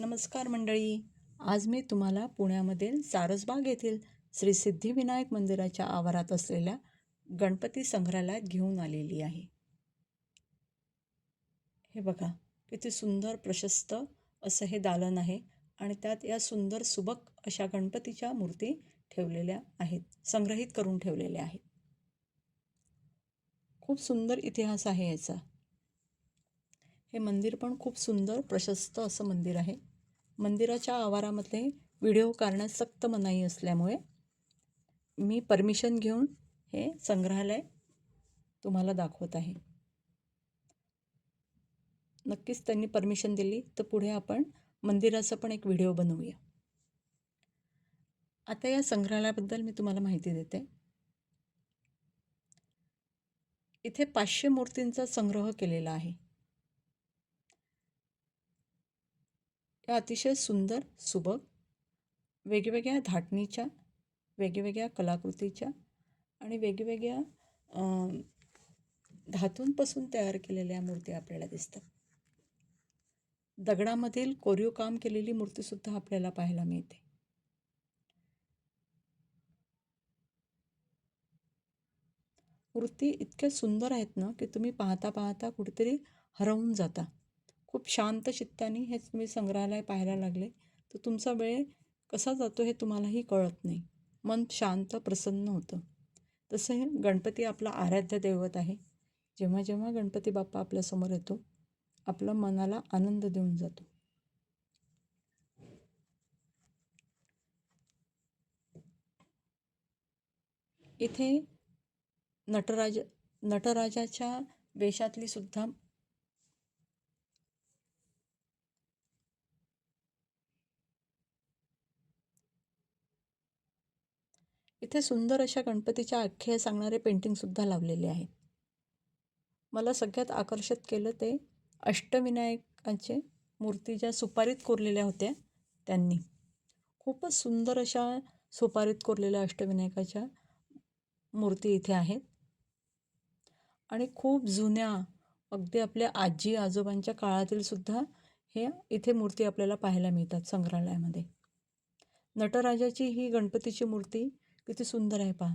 नमस्कार मंडळी. आज मी तुम्हाला पुण्यामधील सारसबाग येथील श्री सिद्धिविनायक मंदिराच्या आवारात असलेल्या गणपती संग्रहालयात घेऊन आलेली आहे. हे बघा किती सुंदर प्रशस्त असं हे दालन आहे आणि त्यात या सुंदर सुबक अशा गणपतीच्या मूर्ती ठेवलेल्या आहेत संग्रहित करून ठेवलेल्या आहेत. खूप सुंदर इतिहास आहे याचा. हे मंदिर पण खूप सुंदर प्रशस्त असं मंदिर आहे. मंदिराच्या आवारामध्ये व्हिडिओ काढण्यास सक्त मनाई असल्यामुळे मी परमिशन घेऊन हे संग्रहालय तुम्हाला दाखवत आहे. नक्कीच त्यांनी परमिशन दिली तर पुढे आपण मंदिराचा पण एक व्हिडिओ बनवूया. आता या संग्रहालयाबद्दल मी तुम्हाला माहिती देते. इथे पाचशे मूर्तींचा संग्रह केलेला आहे. या अतिशय सुंदर सुबक वेगवेगळ्या धाटणीच्या वेगवेगळ्या कलाकृतीच्या आणि वेगवेगळ्या धातूंपासून तयार केलेल्या मूर्ती आपल्याला दिसतात. दगडामधील कोरीव काम केलेली मूर्तीसुद्धा आपल्याला पाहायला मिळते. मूर्ती इतक्या सुंदर आहेत ना की तुम्ही पाहता पाहता कुठेतरी हरवून जाता. खूप शांत चित्ताने हे तुम्ही संग्रहालय पाहायला लागले. तर तुमचा वेळ कसा जातो हे तुम्हालाही कळत नाही. मन शांत प्रसन्न होतं. तसं हे गणपती आपला आराध्य दैवत आहे. जेव्हा जेव्हा गणपती बाप्पा आपल्यासमोर येतो आपल्या मनाला आनंद देऊन जातो. इथे नटराज नटराजाच्या वेशातली सुद्धा इथे सुंदर अशा गणपतीच्या आख्या सांगणारे पेंटिंगसुद्धा लावलेले आहेत. मला सगळ्यात आकर्षित केलं ते अष्टविनायकाचे मूर्ती ज्या सुपारीत कोरलेल्या होत्या त्यांनी. खूपच सुंदर अशा सुपारीत कोरलेल्या अष्टविनायकाच्या मूर्ती इथे आहेत. आणि खूप जुन्या अगदी आपल्या आजी आजोबांच्या काळातील सुद्धा हे इथे मूर्ती आपल्याला पाहायला मिळतात संग्रहालयामध्ये. नटराजाची ही गणपतीची मूर्ती किती सुंदर आहे पहा.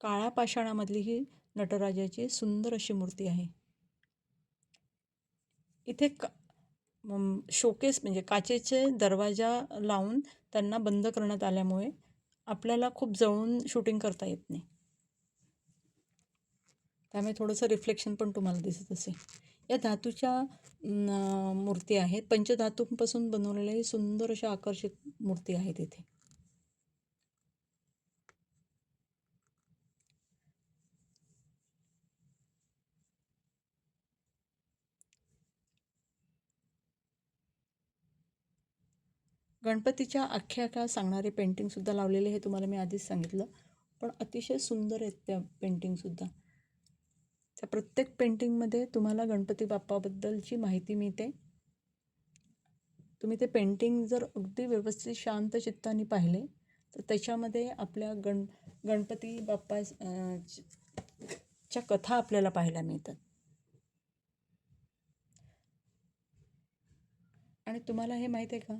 काळ्या पाषाणामधली ही नटराजाची सुंदर अशी मूर्ती आहे. इथे का शोकेस म्हणजे काचेचे दरवाजा लावून त्यांना बंद करण्यात आल्यामुळे आपल्याला खूप जवळून शूटिंग करता येत नाही. त्यामुळे थोडंसं रिफ्लेक्शन पण तुम्हाला दिसत असेल. या धातूच्या मूर्ती आहेत. पंचधातूंपासून बनवलेल्या ही सुंदर अशा आकर्षित मूर्ती आहेत इथे. गणपतीच्या आख्यायिका सांगणारे पेंटिंगसुद्धा लावलेले हे तुम्हाला मी आधीच सांगितलं. पण अतिशय सुंदर आहेत त्या पेंटिंगसुद्धा त्या प्रत्येक पेंटिंगमध्ये तुम्हाला गणपती बाप्पाबद्दलची माहिती मिळते. तुम्ही ते पेंटिंग जर अगदी व्यवस्थित शांत चित्ताने पाहिले तर त्याच्यामध्ये आपल्या गण गणपती बाप्पा च्या कथा आपल्याला पाहायला मिळतात. आणि तुम्हाला हे माहीत आहे का?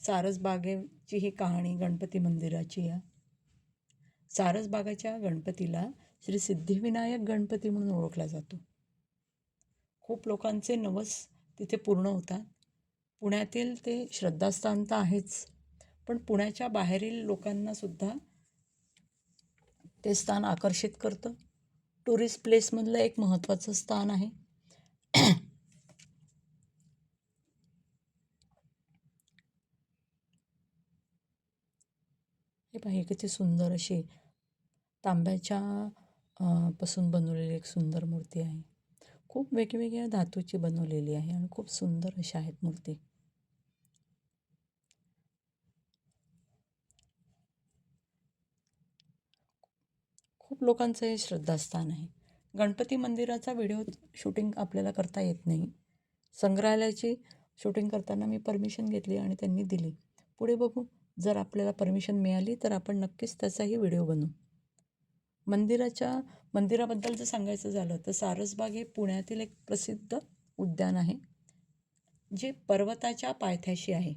सारसबागेची ही कहाणी गणपती मंदिराची या सारसबागाच्या गणपतीला श्री सिद्धिविनायक गणपती म्हणून ओळखला जातो. खूप लोकांचे नवस तिथे पूर्ण होतात. पुण्यातील ते श्रद्धास्थान तर आहेच पण पुण्याच्या बाहेरील लोकांना सुद्धा ते स्थान आकर्षित करतं. टुरिस्ट प्लेसमधलं एक महत्त्वाचं स्थान आहे. हे पाहिजे किती सुंदर अशी तांब्याच्या पासून बनवलेली एक सुंदर मूर्ती आहे. खूप वेगवेगळ्या धातूची बनवलेली आहे आणि खूप सुंदर अशा आहेत मूर्ती. खूप लोकांचं हे श्रद्धास्थान आहे. गणपती मंदिराचा व्हिडिओ शूटिंग आपल्याला करता येत नाही. संग्रहालयाची शूटिंग करताना मी परमिशन घेतली आणि त्यांनी दिली. पुढे बघू जर आपल्याला परमिशन मिळाली तर आपण नक्कीच त्याचाही व्हिडिओ बनवू. मंदिराच्या मंदिराबद्दल जर सांगायचं झालं तर सारसबाग हे पुण्यातील एक प्रसिद्ध उद्यान आहे जे पर्वताच्या पायथ्याशी आहे.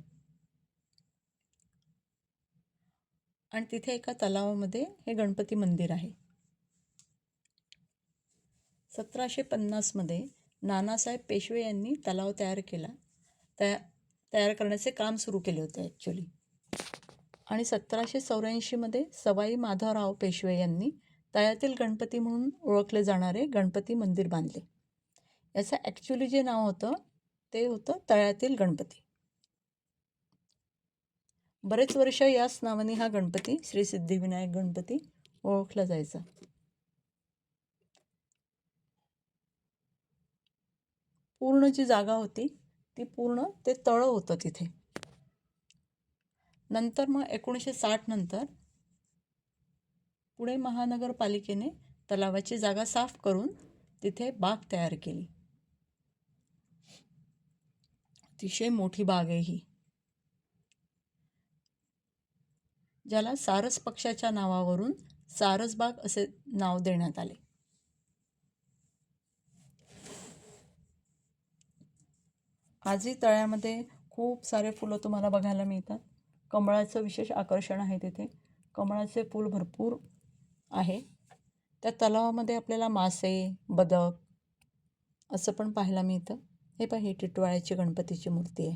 आणि तिथे एका तलावामध्ये हे गणपती मंदिर आहे. सतराशे पन्नासमध्ये नानासाहेब पेशवे यांनी तलाव तयार केला. तया तयार करण्याचे काम सुरू केले होते ॲक्च्युली आणि सतराशे चौऱ्याऐंशीमध्ये सवाई माधवराव पेशवे यांनी तळ्यातील गणपती म्हणून ओळखले जाणारे गणपती मंदिर बांधले. याचं ॲक्च्युली जे नाव होतं ते होतं तळ्यातील गणपती. बरेच वर्ष याच नावाने हा गणपती श्री सिद्धिविनायक गणपती ओळखला जायचा. पूर्ण जी जागा होती ती पूर्ण ते तळं होतं तिथे. नंतर मग एकोणीसशे साठ नंतर पुणे महानगरपालिकेने तलावाची जागा साफ करून तिथे बाग तयार केली. अतिशय मोठी बाग आहे ही. ज्याला सारस पक्षाच्या नावावरून सारसबाग असे नाव देण्यात आले. आजही तळ्यामध्ये खूप सारे फुलं तुम्हाला बघायला मिळतात. कमळाचं विशेष आकर्षण आहे तिथे. कमळाचे फूल भरपूर आहे. त्या तलावामध्ये आपल्याला मासे बदक असं पण पाहायला मिळतं. हे पहा ही टिटवाळ्याची गणपतीची मूर्ती आहे.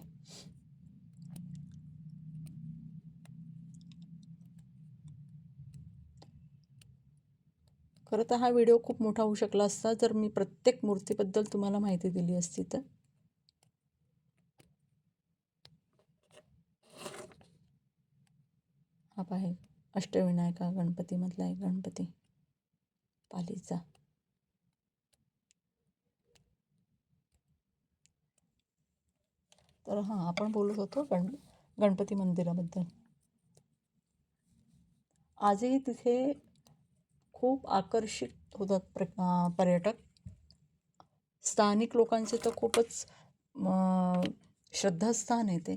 खरं तर हा व्हिडिओ खूप मोठा होऊ शकला असता जर मी प्रत्येक मूर्तीबद्दल तुम्हाला माहिती दिली असती तर हा आहे अष्टविनायका गणपतीमधला एक गणपती. पालीचा. तर हां आपण बोलत होतो गण गणपती मंदिराबद्दल. आजही तिथे खूप आकर्षित होतात प्र पर्यटक. स्थानिक लोकांचे तर खूपच श्रद्धास्थान आहे ते.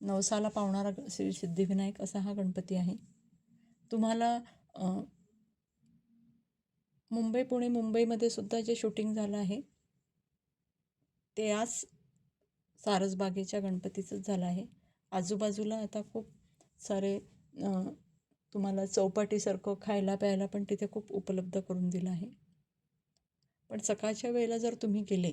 नवसाला पावणारा श्री सिद्धिविनायक असा हा गणपती आहे. तुम्हाला मुंबई पुणे मुंबईमध्ये सुद्धा जे शूटिंग झालं आहे ते आज सारसबागेच्या गणपतीचंच झालं आहे. आजूबाजूला आता खूप सारे तुम्हाला चौपाटीसारखं खायला प्यायला पण तिथे खूप उपलब्ध करून दिलं आहे. पण सकाळच्या वेळेला जर तुम्ही गेले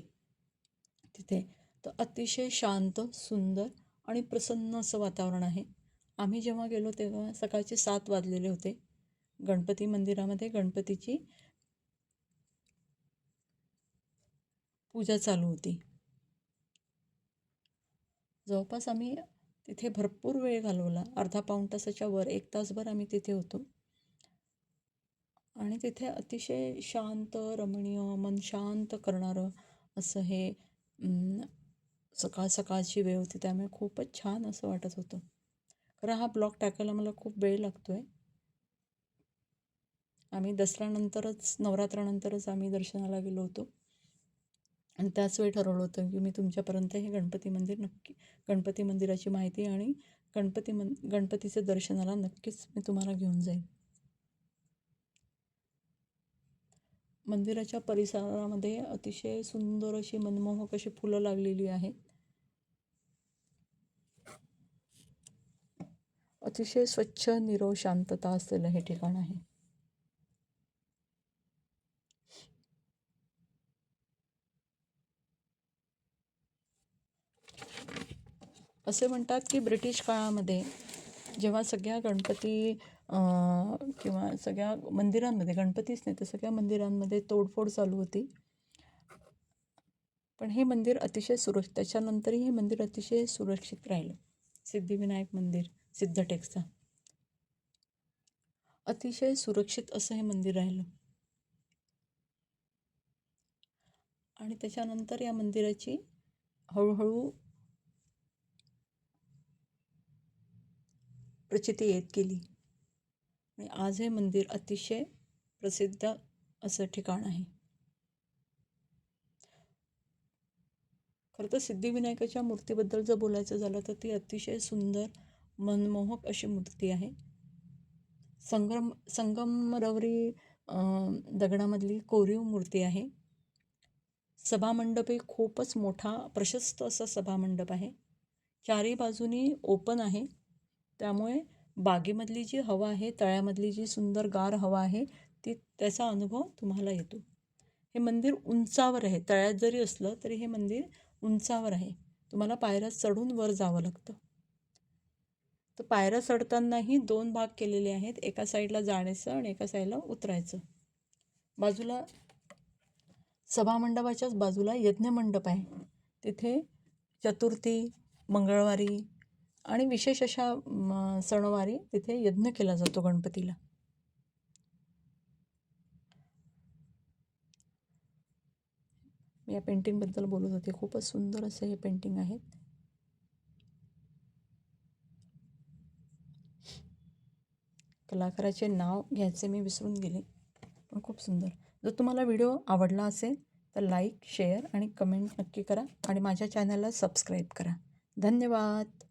तिथे तर अतिशय शांत सुंदर आणि प्रसन्न असं वातावरण आहे. आम्ही जेव्हा गेलो तेव्हा सकाळचे सात वाजलेले होते. गणपती मंदिरामध्ये गणपतीची पूजा चालू होती. जवळपास आम्ही तिथे भरपूर वेळ घालवला. अर्धा पाऊण तासाच्या वर एक तासभर आम्ही तिथे होतो. आणि तिथे अतिशय शांत रमणीय मन शांत करणारं असं हे सकाळ सकाळची वेळ होती. त्यामुळे खूपच छान असं वाटत होतं. खरं हा ब्लॉग टाकायला मला खूप वेळ लागतो आहे आम्ही दसऱ्यानंतरच नवरात्रानंतरच आम्ही दर्शनाला गेलो होतो. आणि त्याच वेळी ठरवलं होतं की मी तुमच्यापर्यंत हे गणपती मंदिर नक्की गणपती मंदिराची माहिती आणि गणपती मन गणपतीच्या दर्शनाला नक्कीच मी तुम्हाला घेऊन जाईन. मंदिराच्या परिसरामध्ये अतिशय सुंदर अशी मनमोहक अशी फुलं लागलेली आहेत. अतिशय स्वच्छ निरो शांतता असलेलं हे ठिकाण आहे. असे म्हणतात की ब्रिटिश काळामध्ये जेव्हा सगळ्या गणपती किंवा सगळ्या मंदिरांमध्ये गणपतीच नाही तर सगळ्या मंदिरांमध्ये तोडफोड चालू होती. पण हे मंदिर अतिशय सुरक्षित त्याच्यानंतरही हे मंदिर अतिशय सुरक्षित राहिलं. सिद्धिविनायक मंदिर. सिद्धटेकचा अतिशय सुरक्षित असं हे मंदिर राहिलं. आणि त्याच्यानंतर या मंदिराची हळूहळू प्रचिती येत गेली. आणि आज हे मंदिर अतिशय प्रसिद्ध असं ठिकाण आहे. खरं तर सिद्धिविनायकाच्या मूर्तीबद्दल जर बोलायचं झालं तर ती अतिशय सुंदर मनमोहक अशी मूर्ती आहे. संगम संगमरवरी दगडामधली कोरीव मूर्ती आहे. सभामंडपही खूपच मोठा प्रशस्त असा सभामंडप आहे. चारही बाजूनी ओपन आहे. त्यामुळे बागेमधली जी हवा आहे तळ्यामधली जी सुंदर गार हवा आहे ती त्याचा अनुभव तुम्हाला येतो. हे मंदिर उंचावर आहे. तळ्यात जरी असलं तरी हे मंदिर उंचावर आहे. तुम्हाला पायऱ्या चढून वर जावं लागतं. तर पायऱ्या चढतानाही दोन भाग केलेले आहेत. एका साईडला जाण्याचं आणि एका साईडला उतरायचं. बाजूला सभामंडपाच्याच बाजूला यज्ञमंडप आहे. तिथे चतुर्थी मंगळवारी आणि विशेष अशा सणवारी तिथे यज्ञ केला जातो गणपतीला. या पेंटिंगबद्दल बोलत होते. खूपच सुंदर असं हे पेंटिंग आहेत कलाकाराचे नाव घ्यायचे मी विसरून गेले. पण खूप सुंदर. जर तुम्हाला व्हिडिओ आवडला असेल तर लाईक शेअर आणि कमेंट नक्की करा आणि माझ्या चॅनलला सबस्क्राईब करा. धन्यवाद.